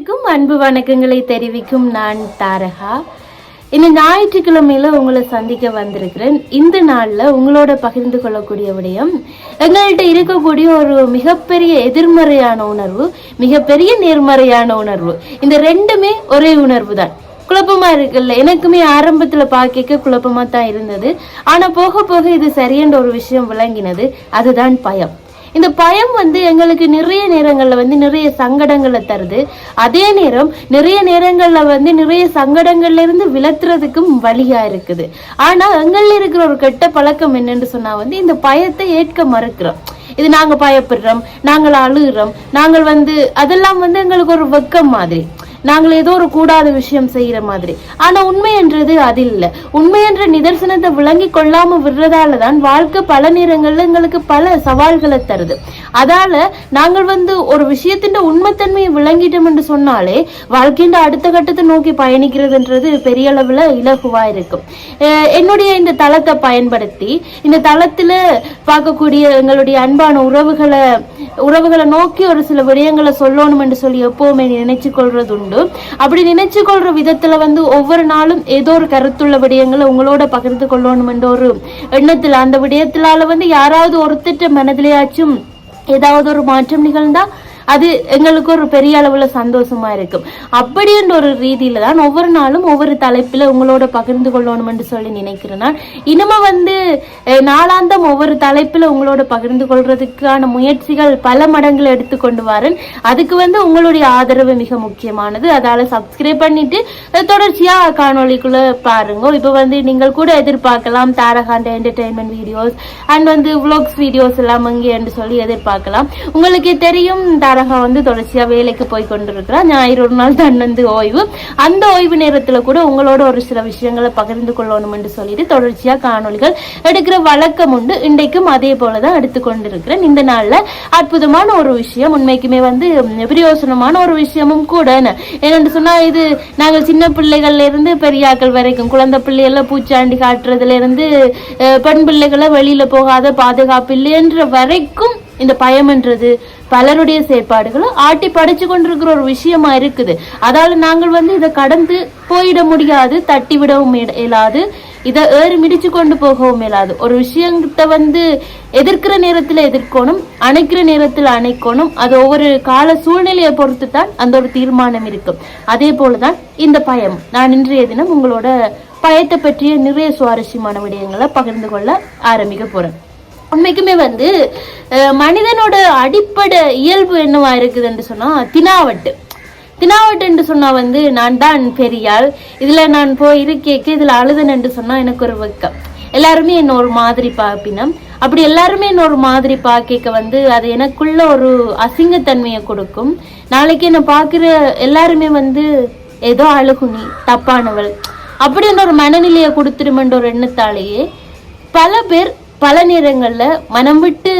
அனைவருக்கும் அன்பு வணக்கங்களை தெரிவிக்கும் நான் தாரகா. இந்த ஞாயிற்றுக்கிழமையில உங்களை சந்திக்க வந்திருக்கிறேன். இந்த நாளில் உங்களோட பகிர்ந்து கொள்ளக்கூடிய விடயம் எங்கள்கிட்ட இருக்கக்கூடிய ஒரு மிகப்பெரிய எதிர்மறையான உணர்வு மிகப்பெரிய நேர்மறையான உணர்வு. இந்த ரெண்டுமே ஒரே உணர்வு தான் குழப்பமா இருக்குல்ல? எனக்குமே ஆரம்பத்துல பார்க்க குழப்பமா தான் இருந்தது. ஆனா போக போக இது சரியென்ற ஒரு விஷயம் விளங்கினது. அதுதான் பயம். இந்த பயம் வந்து எங்களுக்கு நிறைய நேரங்களில் வந்து நிறைய சங்கடங்களை தருது. அதே நேரம் நிறைய நேரங்களில் வந்து நிறைய சங்கடங்கள்ல இருந்து விலத்துறதுக்கும் வழியா இருக்குது. ஆனால் எங்களில் இருக்கிற ஒரு கெட்ட பழக்கம் என்னென்னு சொன்னால் வந்து இந்த பயத்தை ஏற்க மறுக்கிறோம். இது நாங்க பயப்படுறோம் நாங்கள் அழுகிறோம் நாங்கள் வந்து அதெல்லாம் வந்து எங்களுக்கு ஒரு வெக்கம் மாதிரி. நாங்கள் ஏதோ ஒரு கூடாத விஷயம் செய்யற மாதிரி. ஆனா உண்மை என்றது அது இல்ல உண்மை என்ற நிதர்சனத்தை விளங்கி கொள்ளாம விடுறதால தான் வாழ்க்கை பல நேரங்கள்ல எங்களுக்கு பல சவால்களை தருது. அதால நாங்கள் வந்து ஒரு விஷயத்தின் உண்மைத்தன்மையை விளங்கிட்டோம் என்று சொன்னாலே வாழ்க்கையின் அடுத்த கட்டத்தை நோக்கி பயணிக்கிறதுன்றது பெரிய அளவுல இலகுவா இருக்கும். என்னுடைய இந்த தளத்தை பயன்படுத்தி இந்த தளத்துல பார்க்கக்கூடிய எங்களுடைய அன்பான உறவுகளை உறவுகளை நோக்கி ஒரு சில விடயங்களை சொல்லணும் என்று சொல்லி எப்பவுமே நினைச்சு கொள்றது உண்டு அப்படி நினைச்சு கொள்ற விதத்துல வந்து ஒவ்வொரு நாளும் ஏதோ ஒரு கருத்துள்ள விடயங்களை உங்களோட பகிர்ந்து கொள்ளணும்ன்ற ஒரு எண்ணத்துல அந்த விடயத்திலால வந்து யாராவது ஒருத்திட்ட மனதிலேயாச்சும் ஏதாவது ஒரு மாற்றம் நிகழ்ந்தா அது எங்களுக்கு ஒரு பெரிய அளவில் சந்தோஷமா இருக்கும். அப்படின்ற ஒரு ரீதியில தான் ஒவ்வொரு நாளும் ஒவ்வொரு தலைப்பில் உங்களோட பகிர்ந்து கொள்ளணும் என்று சொல்லி நினைக்கிறேன் நான். இனிமே வந்து நாளாந்தம் ஒவ்வொரு தலைப்பில் உங்களோட பகிர்ந்து கொள்றதுக்கான முயற்சிகள் பல மடங்குல எடுத்துக்கொண்டு வரேன். அதுக்கு வந்து உங்களுடைய ஆதரவு மிக முக்கியமானது. அதால சப்ஸ்கிரைப் பண்ணிட்டு தொடர்ச்சியாக தொடர்ச்சியா பாருங்க. இப்போ வந்து நீங்கள் கூட எதிர்பார்க்கலாம் தாரகாண்ட என்டர்டைன்மெண்ட் வீடியோஸ் அண்ட் வந்து vlogs வீடியோஸ் எல்லாம் அங்கே என்று சொல்லி எதிர்பார்க்கலாம். உங்களுக்கு தெரியும் தாரகா வந்து தொடர்ச்சியா வேலைக்கு போய் கொண்டிருக்கிறா ஞாயிறு ஒரு நாள் தான் வந்து ஓய்வு. அந்த ஓய்வு நேரத்துல கூட உங்களோட ஒரு சில விஷயங்களை பகிர்ந்து கொள்ளணும் என்று சொல்லிட்டு தொடர்ச்சியா காணொளிகள் எடுக்கிற வழக்கம் உண்டு. இன்றைக்கும் அதே போலதான் எடுத்து கொண்டிருக்கிறேன். இந்த நாள்ல அற்புதமான ஒரு விஷயம் உண்மைக்குமே வந்து பிரயோசனமான ஒரு விஷயமும் கூட. என்னென்னு சொன்னா இது நாங்கள் சின்ன பிள்ளைகள்ல இருந்து பெரியாக்கள் வரைக்கும் குழந்தை பிள்ளைகளை பூச்சாண்டி காட்டுறதுல இருந்து பெண் பிள்ளைகளை வெளியில போகாத பாதுகாப்பு இல்லைன்ற வரைக்கும் இந்த பயம்ன்றது பலருடைய செயற்பாடுகளும் ஆட்டி படைச்சு கொண்டிருக்கிற ஒரு விஷயமா இருக்குது. அதால நாங்கள் வந்து இதை கடந்து போயிட முடியாது தட்டி விடவும் இட- இயலாது இதை ஏறி மிடிச்சு கொண்டு போகவும் இயலாது. ஒரு விஷயத்தை வந்து எதிர்க்கிற நேரத்தில் எதிர்க்கணும் அணைக்கிற நேரத்தில் அணைக்கணும். அது ஒவ்வொரு கால சூழ்நிலையை பொறுத்து தான் அந்த ஒரு தீர்மானம் இருக்கும். அதே போலதான் இந்த பயம். நான் இன்றைய தினம் உங்களோட பயத்தை பற்றிய நிறைய சுவாரஸ்யமான விடயங்களை பகிர்ந்து கொள்ள ஆரம்பிக்க போறேன். உண்மைக்குமே வந்து மனிதனோட அடிப்படை இயல்பு என்னவா இருக்குதுன்னு சொன்னால் தினாவட்டு. தினாவட்டு என்று சொன்னால் வந்து நான் தான் பெரியாள். இதில் நான் போய் இருக்கேக்க இதில் அழுதன் என்று சொன்னால் எனக்கு ஒரு வெக்கம் எல்லாருமே என்ன ஒரு மாதிரி பார்ப்பினம். அப்படி எல்லாருமே என்ன ஒரு மாதிரி பார்க்க வந்து அது எனக்குள்ள ஒரு அசிங்கத்தன்மையை கொடுக்கும். நாளைக்கு என்னை பார்க்குற எல்லாருமே வந்து ஏதோ அழுகுனி தப்பானவள். அப்படின்ற ஒரு மனநிலையை கொடுத்துருமென்ற ஒரு எண்ணத்தாலேயே பல பேர் பல நேரங்களில் மனம் விட்டு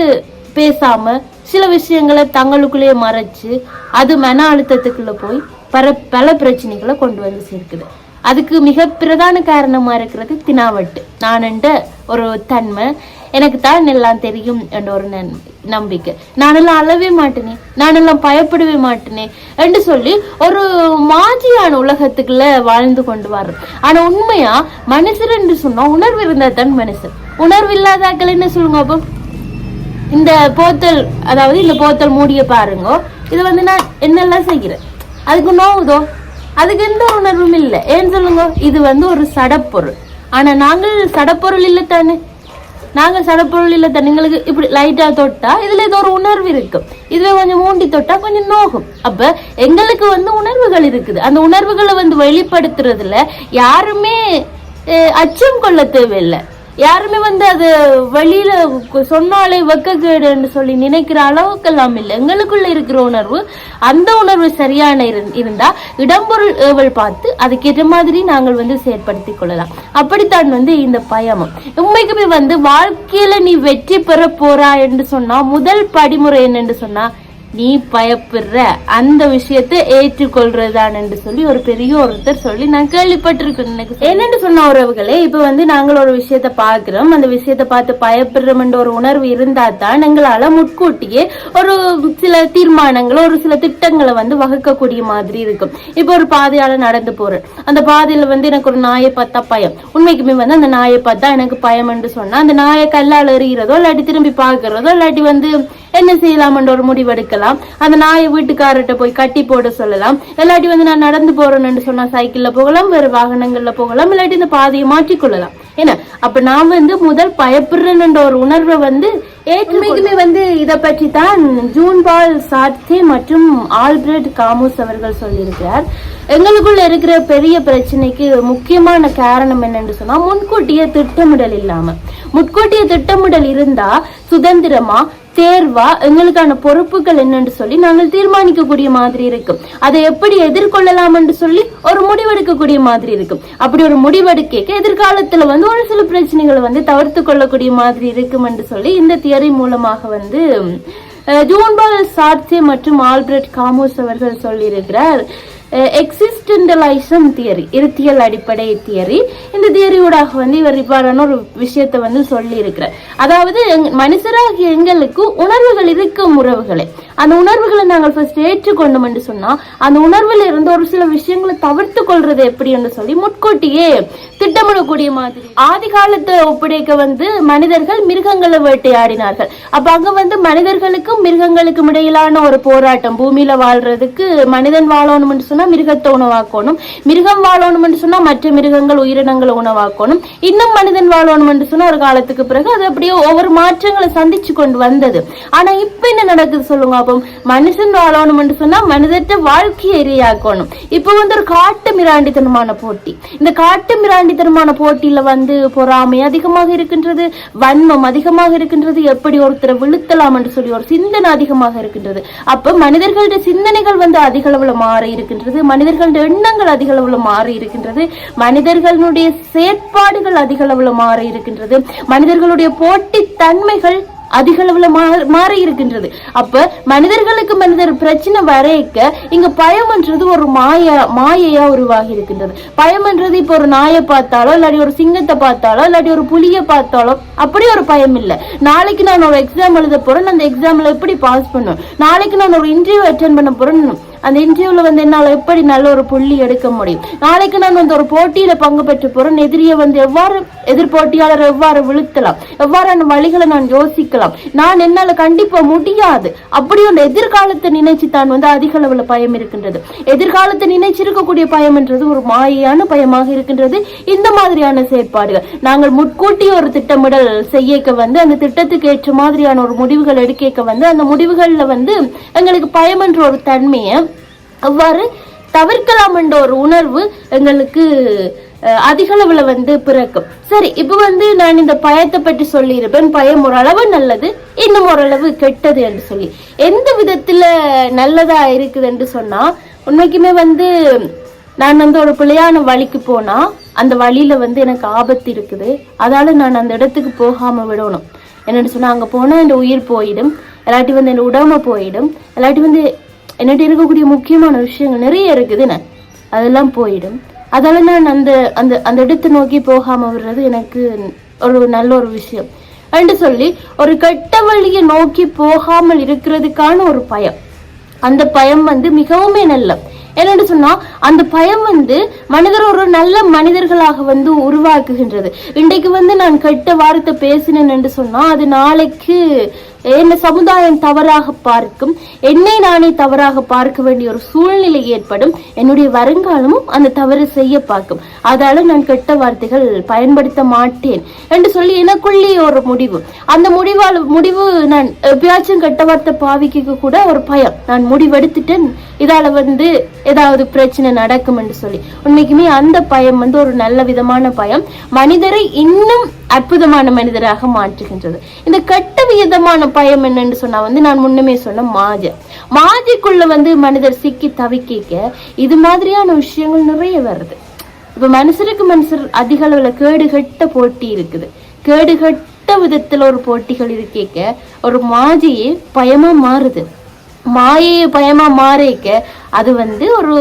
பேசாம சில விஷயங்களை தங்களுக்குள்ளேயே மறைச்சு அது மன அழுத்தத்துக்குள்ளே போய் பல பல பிரச்சனைகளை கொண்டு வந்து சேர்க்குது. அதுக்கு மிக பிரதான காரணமாக இருக்கிறது தினாவட்டு. நான் என்ற ஒரு தன்மை எனக்கு தான் எல்லாம் தெரியும் என்ற ஒரு நன்- நம்பிக்கை. நானெல்லாம் அழவே மாட்டேனே நானெல்லாம் பயப்படவே மாட்டேனே என்று சொல்லி ஒரு மாஜியான உலகத்துக்குள்ள வாழ்ந்து கொண்டு வர்றோம் ஆனால் உண்மையா மனுஷர் என்று சொன்னால் உணர்வு இருந்தால் தான் மனுஷன் உணர்வில்லாதாக்கள் என்ன சொல்லுங்க அப்போ? இந்த போத்தல் அதாவது இந்த போத்தல் மூடிய பாருங்க இது வந்து நான் என்னெல்லாம் செய்கிறேன்? அதுக்கு நோவுதோ? அதுக்கு எந்த உணர்வும் இல்லை. ஏன்னு சொல்லுங்க? இது வந்து ஒரு சடப்பொருள். ஆனா நாங்கள் சடப்பொருள் இல்லை தானே? நாங்கள் சடப்பொருள் இல்லை தானே? எங்களுக்கு இப்படி லைட்டா தொட்டா இதுல ஏதோ ஒரு உணர்வு இருக்கும். இதுவே கொஞ்சம் மூண்டி தொட்டா கொஞ்சம் நோகும். அப்ப எங்களுக்கு வந்து உணர்வுகள் இருக்குது. அந்த உணர்வுகளை வந்து வெளிப்படுத்துறதுல யாருமே அச்சம் கொள்ள தேவையில்லை. யாருமே வந்து அது வெளியில சொன்னாலே வெக்கக்கேடுன்னு சொல்லி நினைக்கிற அளவுக்கெல்லாம் இல்லை. எங்களுக்குள்ள இருக்கிற உணர்வு அந்த உணர்வு சரியான இரு- இருந்தா இடம்பொருள் ஏவல் பார்த்து அதுக்கேற்ற மாதிரி நாங்கள் வந்து செயற்படுத்திக் கொள்ளலாம். அப்படித்தான் வந்து இந்த பயமும் உண்மைக்குமே வந்து வாழ்க்கையில நீ வெற்றி பெற போறா என்று சொன்னா முதல் படிமுறை என்னென்று சொன்னா நீ பயப்படுற அந்த விஷயத்தை ஏற்றுக்கொள்றதான் என்று சொல்லி ஒரு பெரிய ஒருத்தர் சொல்லி நான் கேள்விப்பட்டிருக்கேன் எனக்கு என்னன்னு சொன்ன உறவுகளே இப்ப வந்து நாங்கள் ஒரு விஷயத்த பாக்குறோம் அந்த விஷயத்த பார்த்து பயப்படுறோம் என்ற ஒரு உணர்வு இருந்தா தான் எங்களால முட்கூட்டியே ஒரு சில தீர்மானங்களை ஒரு சில திட்டங்களை வந்து வகுக்கக்கூடிய மாதிரி இருக்கும். இப்போ ஒரு பாதையால நடந்து போறேன். அந்த பாதையில வந்து எனக்கு ஒரு நாயை பார்த்தா பயம். உண்மைக்குமே வந்து அந்த நாயை பார்த்தா எனக்கு பயம் என்று சொன்னா அந்த நாயை கல்லால் எறிகிறதோ இல்லாட்டி திரும்பி பாக்குறதோ இல்லாட்டி வந்து என்ன செய்யலாம்ன்ற ஒரு முடிவு எடுக்கலாம் அந்த நாயை வீட்டுக்காரர்கிட்ட போய் கட்டி போட சொல்லலாம். இல்லாட்டி வந்து நான் நடந்து போறேன்னு சொன்னா சைக்கிள்ல போகலாம் வேறு வாகனங்கள்ல போகலாம் இல்லாட்டி இந்த பாதையை மாற்றிக்கொள்ளலாம் ஏன்னா அப்ப நான் வந்து முதல் பயப்படுறேன்ற ஒரு உணர்வை வந்து ஏற்றுமைக்குமே வந்து இத பற்றி தான் ஜூன் பால் சார்த்தே மற்றும் ஆல்பிரட் காமூஸ் அவர்கள் சொல்லியிருக்கிறார். எங்களுக்குள்ள இருக்கிற பெரிய பிரச்சனைக்கு முக்கியமான காரணம் என்னன்னு சொன்னா முன்கூட்டிய திட்டமிடல் இல்லாம. முன்கூட்டிய திட்டமிடல் இருந்தா சுதந்திரமா தேர்வா? எங்களுக்கான பொறுப்புகள் என்னன்னு சொல்லி நாங்கள் தீர்மானிக்கக்கூடிய மாதிரி இருக்கும். அதை எப்படி எதிர்கொள்ளலாம் என்று சொல்லி ஒரு முடிவெடுக்கக்கூடிய மாதிரி இருக்கும். அப்படி ஒரு முடிவெடுக்க எதிர்காலத்துல வந்து ஒரு சில பிரச்சனைகளை வந்து தவிர்த்து கொள்ளக்கூடிய மாதிரி இருக்கும் என்று சொல்லி இந்த தியரி மூலமாக வந்து ஜூன்பால் சார்த்தே மற்றும் ஆல்பர்ட் காமோஸ் அவர்கள் சொல்லியிருக்கிறார். எக்ஸிஸ்டன்டலைசம் தியரி இருத்தியல் அடிப்படை தியரி இந்த தியரியூடாக வந்து இவர் இவ்வாறான ஒரு விஷயத்தை வந்து சொல்லியிருக்கிறார். அதாவது மனுஷராகிய எங்களுக்கு உணர்வுகள் இருக்கும் உறவுகளை. அந்த உணர்வுகளை நாங்கள் ஃபர்ஸ்ட் ஏற்றுக்கொண்டோம் என்று சொன்னால் அந்த உணர்வில் இருந்து ஒரு சில விஷயங்களை தவிர்த்து கொள்வது எப்படி என்று சொல்லி முட்கூட்டியே திட்டமிடக்கூடிய மாதிரி. ஆதி காலத்தை ஒப்படைக்க வந்து மனிதர்கள் மிருகங்களை வேட்டையாடினார்கள். அப்ப அங்க வந்து மனிதர்களுக்கும் மிருகங்களுக்கும் இடையிலான ஒரு போராட்டம் பூமியில வாழ்றதுக்கு மனிதன் வாழணும்னு சொன்னா மிருகத்தை உணவாக்கணும் மிருகம் வாழணும்னு சொன்னா மற்ற மிருகங்கள் உயிரினங்களை உணவாக்கணும் இன்னும் மனிதன் வாழணும்னு சொன்னா ஒரு காலத்துக்கு பிறகு அது அப்படியே ஒவ்வொரு மாற்றங்களை சந்திச்சு கொண்டு வந்தது. ஆனா இப்ப என்ன நடக்குது சொல்லுங்க அப்போ மனுஷன் வாழணும்னு சொன்னா மனிதர்கிட்ட வாழ்க்கையை இரையாக்கணும். இப்போ வந்து ஒரு காட்டு மிராண்டித்தனமான போட்டி. இந்த காட்டு மிராண்டித்தனமான போட்டியில வந்து பொறாமை அதிகமாக இருக்கின்றது வன்மம் அதிகமாக இருக்கின்றது எப்படி ஒருத்தரை விழுத்தலாம் என்று சொல்லி ஒரு சிந்தனை அதிகமாக இருக்கின்றது. அப்ப மனிதர்களுடைய சிந்தனைகள் வந்து அதிக அளவுல மாறி இருக்கின்றது மனிதர்களுடைய எண்ணங்கள் அதிக அளவுல மாறி இருக்கின்றது மனிதர்களுடைய செயற்பாடுகள் அதிக அளவுல மாறி இருக்கின்றது மனிதர்களுடைய போட்டி தன்மைகள் அதிக அளவுல மாறி இருக்கின்றது. அப்ப மனிதர்களுக்கு மனிதர் பிரச்சனை வரைக்க இங்க பயம்ன்றது ஒரு மாய மாயையா உருவாகி இருக்கின்றது. பயம்ன்றது இப்ப ஒரு நாயை பார்த்தாலோ இல்லாட்டி ஒரு சிங்கத்தை பார்த்தாலோ இல்லாட்டி ஒரு புலியை பார்த்தாலோ அப்படி ஒரு பயம் இல்ல. நாளைக்கு நான் ஒரு எக்ஸாம் எழுத போறேன் அந்த எக்ஸாம்ல எப்படி பாஸ் பண்ணும் நாளைக்கு நான் ஒரு இன்டர்வியூ அட்டன் பண்ண போறேன் அந்த இன்டர்வியூவில் வந்து என்னால் எப்படி நல்ல ஒரு புள்ளி எடுக்க முடியும்? நாளைக்கு நான் வந்து ஒரு போட்டியில் பங்கு பெற்று போகிறேன் எதிரியை வந்து எவ்வாறு எதிர்போட்டியாளர் எவ்வாறு விழுத்தலாம்? எவ்வாறான வழிகளை நான் யோசிக்கலாம்? நான் என்னால் கண்டிப்பாக முடியாது. அப்படி ஒரு எதிர்காலத்தை நினைச்சு தான் வந்து அதிக அளவில் பயம் இருக்கின்றது. எதிர்காலத்தை நினைச்சிருக்கக்கூடிய பயம்ன்றது ஒரு மாயான பயமாக இருக்கின்றது. இந்த மாதிரியான செயற்பாடுகள். நாங்கள் முட்கூட்டி ஒரு திட்டமிடல் செய்யக்க வந்து அந்த திட்டத்துக்கு ஏற்ற மாதிரியான ஒரு முடிவுகள் எடுக்க வந்து அந்த முடிவுகளில் வந்து எங்களுக்கு பயம் என்ற ஒரு தன்மையை அவ்வாறு தவிர்க்கலாம் என்ற ஒரு உணர்வு எங்களுக்கு அதிகளவில் வந்து பிறக்கும். சரி இப்போ வந்து நான் இந்த பயத்தை பற்றி சொல்லியிருப்பேன். பயம் ஓரளவு நல்லது இன்னும் ஓரளவு கெட்டது என்று சொல்லி. எந்த விதத்தில் நல்லதா இருக்குது என்று சொன்னால் உண்மைக்குமே வந்து நான் வந்து ஒரு பிள்ளையான வழிக்கு போனால் அந்த வழியில் வந்து எனக்கு ஆபத்து இருக்குது. அதால நான் அந்த இடத்துக்கு போகாமல் விடணும். என்னென்னு சொன்னால் அங்கே போனால் என் உயிர் போயிடும். இல்லாட்டி வந்து என் உடம்பு போயிடும். இல்லாட்டி வந்து என்கிட்ட இருக்கக்கூடிய முக்கியமான விஷயங்கள் நிறைய இருக்குதுன்னு அதெல்லாம் போயிடும். அதால் நான் அந்த அந்த அந்த இடத்தை நோக்கி போகாமல் விடுறது எனக்கு ஒரு நல்ல ஒரு விஷயம். என்று சொல்லி ஒரு கெட்ட வழியை நோக்கி போகாமல் இருக்கிறதுக்கான ஒரு பயம். அந்த பயம் வந்து மிகவுமே நல்ல. என்னென்னு சொன்னால் அந்த பயம் வந்து மனிதர் ஒரு நல்ல மனிதர்களாக வந்து உருவாக்குகின்றது. இன்றைக்கு வந்து நான் கெட்ட வார்த்தை பேசினேன் என்று சொன்னால் அது நாளைக்கு என்ன சமுதாயம் தவறாக பார்க்கும் என்னை நானே தவறாக பார்க்க வேண்டிய ஒரு சூழ்நிலை ஏற்படும். என்னுடைய வருங்காலமும் அந்த தவறு செய்ய பார்க்கும். அதால நான் கெட்ட வார்த்தைகள் பயன்படுத்த மாட்டேன். என்று சொல்லி எனக்குள்ளே ஒரு முடிவு. அந்த முடிவால் முடிவு நான் எப்பயாச்சும் கெட்ட வார்த்தை பாவிக்க கூட ஒரு பயம். நான் முடிவெடுத்துட்டேன். இதால வந்து ஏதாவது பிரச்சனை நடக்கும் என்று சொல்லி. உண்மைக்குமே அந்த பயம் வந்து ஒரு நல்ல விதமான பயம். மனிதரை இன்னும் அற்புதமான மனிதராக மாற்றுகின்றது. இந்த கெட்ட விதமான பயம் என்னன்னு சொன்னா வந்து நான் முன்னமே சொன்ன மாஜ. மாஜைக்குள்ள வந்து மனிதர் சிக்கி தவிக்க இது மாதிரியான விஷயங்கள் நிறைய வருது. இப்ப மனுஷருக்கு மனுஷர் அதிக அளவுல கேடுகட்ட போட்டி இருக்குது. கேடுகட்ட விதத்துல ஒரு போட்டிகள் இருக்கேக்க ஒரு மாஜையே பயமா மாறுது. மாயை பயமா மாறிக்க அது வந்து ஒரு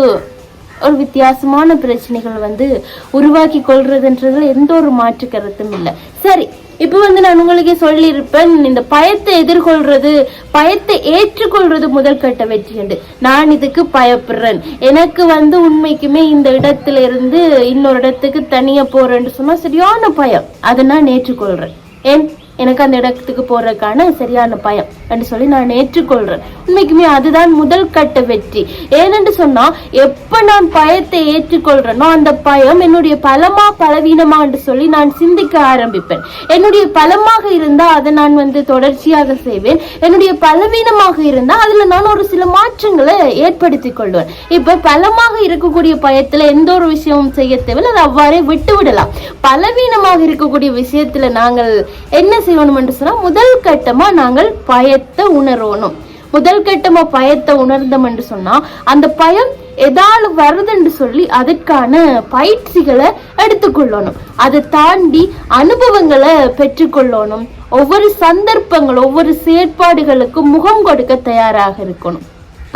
ஒரு வித்தியாசமான பிரச்சனைகள் வந்து உருவாக்கி கொள்றதுன்றதுல எந்த ஒரு மாற்று கருத்தும் இல்லை. சரி இப்போ வந்து நான் உங்களுக்கு சொல்லியிருப்பேன் இந்த பயத்தை எதிர்கொள்றது பயத்தை ஏற்றுக்கொள்றது முதல் கட்ட வெற்றி உண்டு. நான் இதுக்கு பயப்படுறேன். எனக்கு வந்து உண்மைக்குமே இந்த இடத்துல இருந்து இன்னொரு இடத்துக்கு தனியா போறேன்னு சொன்னா சரியான பயம். அதை நான் ஏற்றுக்கொள்றேன். ஏன்? எனக்கு அந்த இடத்துக்கு போறதுக்கான சரியான பயம். என்று சொல்லி நான் ஏற்றுக்கொள்றேன். உண்மைக்குமே அதுதான் முதல் கட்ட வெற்றி. ஏனென்று சொன்னா எப்ப நான் பயத்தை ஏற்றுக்கொள்றேனோ அந்த பயம் என்னுடைய பலமா பலவீனமா என்று சொல்லி நான் சிந்திக்க ஆரம்பிப்பேன். என்னுடைய பலமாக இருந்தா அதை நான் வந்து தொடர்ச்சியாக செய்வேன். என்னுடைய பலவீனமாக இருந்தா அதுல நான் ஒரு சில மாற்றங்களை ஏற்படுத்திக் கொள்வேன். இப்ப பலமாக இருக்கக்கூடிய பயத்துல எந்த ஒரு விஷயமும் செய்ய தேவையில்லை. அதை அவ்வாறே விட்டு விடலாம். பலவீனமாக இருக்கக்கூடிய விஷயத்துல நாங்கள் என்ன செய்யணும் என்று சொன்னா முதல் கட்டமா நாங்கள் பயத்தை உணரணும். முதல் கட்டமா பயத்தை உணர்ந்தோம் என்று சொன்னா அந்த பயம் எதால வருதுன்னு சொல்லி அதற்கான பயிற்சிகளை எடுத்துக்கொள்ளணும் அதை தாண்டி அனுபவங்களை பெற்றுக்கொள்ளணும் ஒவ்வொரு சந்தர்ப்பங்கள் ஒவ்வொரு செயற்பாடுகளுக்கும் முகம் கொடுக்க தயாராக இருக்கணும்.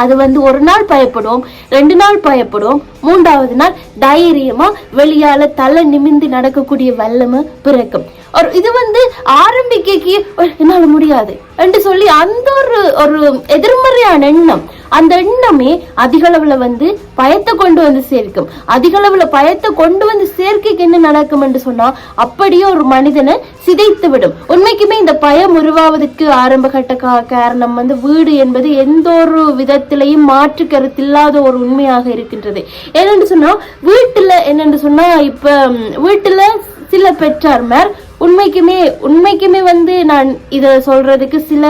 அது வந்து ஒரு நாள் பயப்படுவோம் ரெண்டு நாள் பயப்படுவோம் மூன்றாவது நாள் தைரியமா வெளியால தலை நிமிந்து நடக்கக்கூடிய வல்லமை பிறக்கும். ஒரு இது வந்து ஆரம்பிக்கைக்கு என்னால் முடியாது என்று சொல்லி அந்த ஒரு ஒரு எதிர்மறையான எண்ணம் அந்த எண்ணமே அதிக வந்து பயத்தை கொண்டு வந்து சேர்க்கும். அதிக பயத்தை கொண்டு வந்து சேர்க்கைக்கு என்ன நடக்கும் என்று சொன்னா அப்படியே ஒரு மனிதனை சிதைத்து விடும். உண்மைக்குமே இந்த பயம் உருவாவதற்கு ஆரம்ப கட்ட காரணம் வந்து வீடு என்பது எந்த ஒரு விதத்திலையும் மாற்று கருத்தில்லாத ஒரு உண்மையாக இருக்கின்றது. ஏனென்று சொன்னா வீட்டுல என்னென்று சொன்னா இப்ப வீட்டில் வீட்டுல சில பெற்றார்மார் உண்மைக்குமே உண்மைக்குமே வந்து நான் இதை சொல்றதுக்கு சில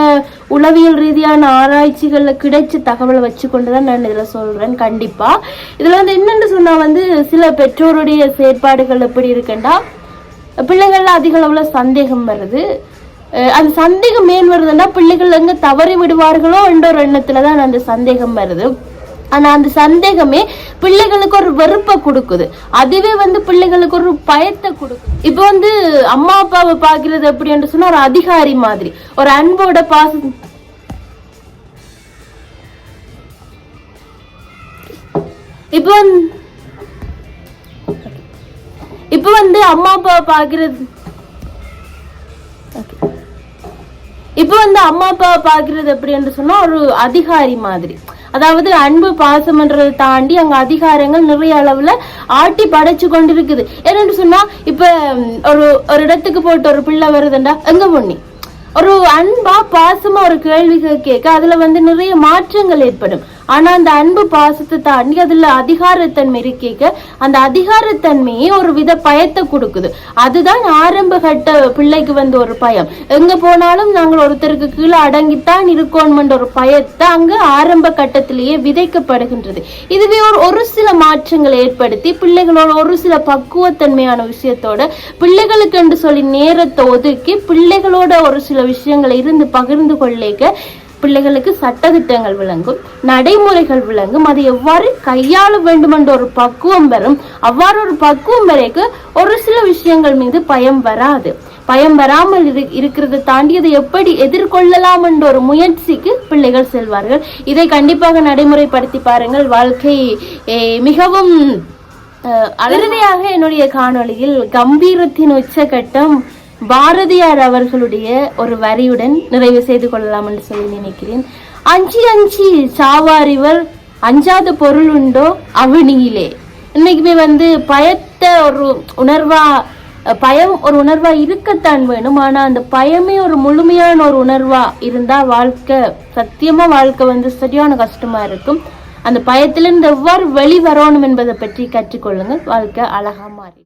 உளவியல் ரீதியான ஆராய்ச்சிகளில் கிடைச்ச தகவலை வச்சு கொண்டுதான் நான் இதில் சொல்றேன் கண்டிப்பா. இதில் வந்து என்னென்னு சொன்னால் வந்து சில பெற்றோருடைய செயற்பாடுகள் எப்படி இருக்குன்னா பிள்ளைகள்ல அதிக அளவில் சந்தேகம் வருது. அந்த சந்தேகம் ஏன் வருதுன்னா பிள்ளைகள் எங்க தவறி விடுவார்களோ என்ற ஒரு எண்ணத்துலதான் அந்த சந்தேகம் வருது. ஆனா அந்த சந்தேகமே பிள்ளைகளுக்கு ஒரு வெறுப்பை கொடுக்குது. அதுவே வந்து பிள்ளைகளுக்கு ஒரு பயத்தை கொடுக்குது. இப்போ வந்து அம்மா அப்பாவை பாக்குறது எப்படி என்று சொன்னா ஒரு அதிகாரி மாதிரி. ஒரு அன்போட பாச இப்போ இப்போ வந்து அம்மா அப்பாவை பாக்குறது இப்போ வந்து அம்மா அப்பாவை பாக்குறது எப்படி என்று சொன்னா ஒரு அதிகாரி மாதிரி. அதாவது அன்பு பாசம்ன்றதை தாண்டி அங்க அதிகாரங்கள் நிறைய அளவுல ஆட்டி படைச்சு கொண்டு இருக்குது என்னன்னு சொன்னா இப்ப ஒரு ஒரு இடத்துக்கு போட்டு ஒரு பிள்ளை வருதுண்டா எங்க பொண்ணி ஒரு அன்பா பாசமா ஒரு கேள்வி கேட்க அதுல வந்து நிறைய மாற்றங்கள் ஏற்படும். ஆனா அந்த அன்பு பாசத்தை தாண்டி அதுல அதிகாரத்தன்மை இருக்க அந்த அதிகாரத்தன்மையே ஒரு வித பயத்தை கொடுக்குது. அதுதான் ஆரம்ப கட்ட பிள்ளைக்கு வந்து ஒரு பயம். எங்க போனாலும் நாங்கள் ஒருத்தருக்கு கீழே அடங்கித்தான் இருக்கோம்ன்ற ஒரு பயத்தை அங்க ஆரம்ப கட்டத்திலேயே விதைக்கப்படுகின்றது. இதுவே ஒரு ஒரு சில மாற்றங்களை ஏற்படுத்தி பிள்ளைகளோட ஒரு சில பக்குவத்தன்மையான விஷயத்தோட பிள்ளைகளுக்கு என்று சொல்லி நேரத்தை ஒதுக்கி பிள்ளைகளோட ஒரு சில விஷயங்களை இருந்து பகிர்ந்து கொள்ளைக்க பிள்ளைகளுக்கு சட்டதிட்டங்கள் விளங்கும் நடைமுறைகள் விளங்கும். அதை எவ்வாறு கையாள வேண்டும் என்ற ஒரு பக்குவம் வரும். அவ்வாறு ஒரு பக்குவம் வரைக்கும் ஒரு சில விஷயங்கள் மீது பயம் வராது. பயம் வராமல் இரு இருக்கிறதை தாண்டி அதை எப்படி எதிர்கொள்ளலாம் என்ற ஒரு முயற்சிக்கு பிள்ளைகள் செல்வார்கள். இதை கண்டிப்பாக நடைமுறைப்படுத்தி பாருங்கள். வாழ்க்கை மிகவும் இறுதியாக என்னுடைய காணொளியில் கம்பீரத்தின் உச்சகட்டம் பாரதியார் அவர்களுடைய ஒரு வரியுடன் நிறைவு செய்து கொள்ளலாம் என்று சொல்லி நினைக்கிறேன். அஞ்சி அஞ்சி சாவாரிவர் அஞ்சாத பொருள் உண்டோ அவனியிலே. இன்னைக்குமே வந்து பயத்தை ஒரு உணர்வா பயம் ஒரு உணர்வா இருக்கத்தான் வேணும். ஆனா அந்த பயமே ஒரு முழுமையான ஒரு உணர்வா இருந்தா வாழ்க்கை சத்தியமா வாழ்க்கை வந்து சரியான கஷ்டமா இருக்கும். அந்த பயத்திலிருந்து எவ்வாறு வெளிவரணும் என்பதை பற்றி கற்றுக்கொள்ளுங்கள். வாழ்க்கை அழகா மாறி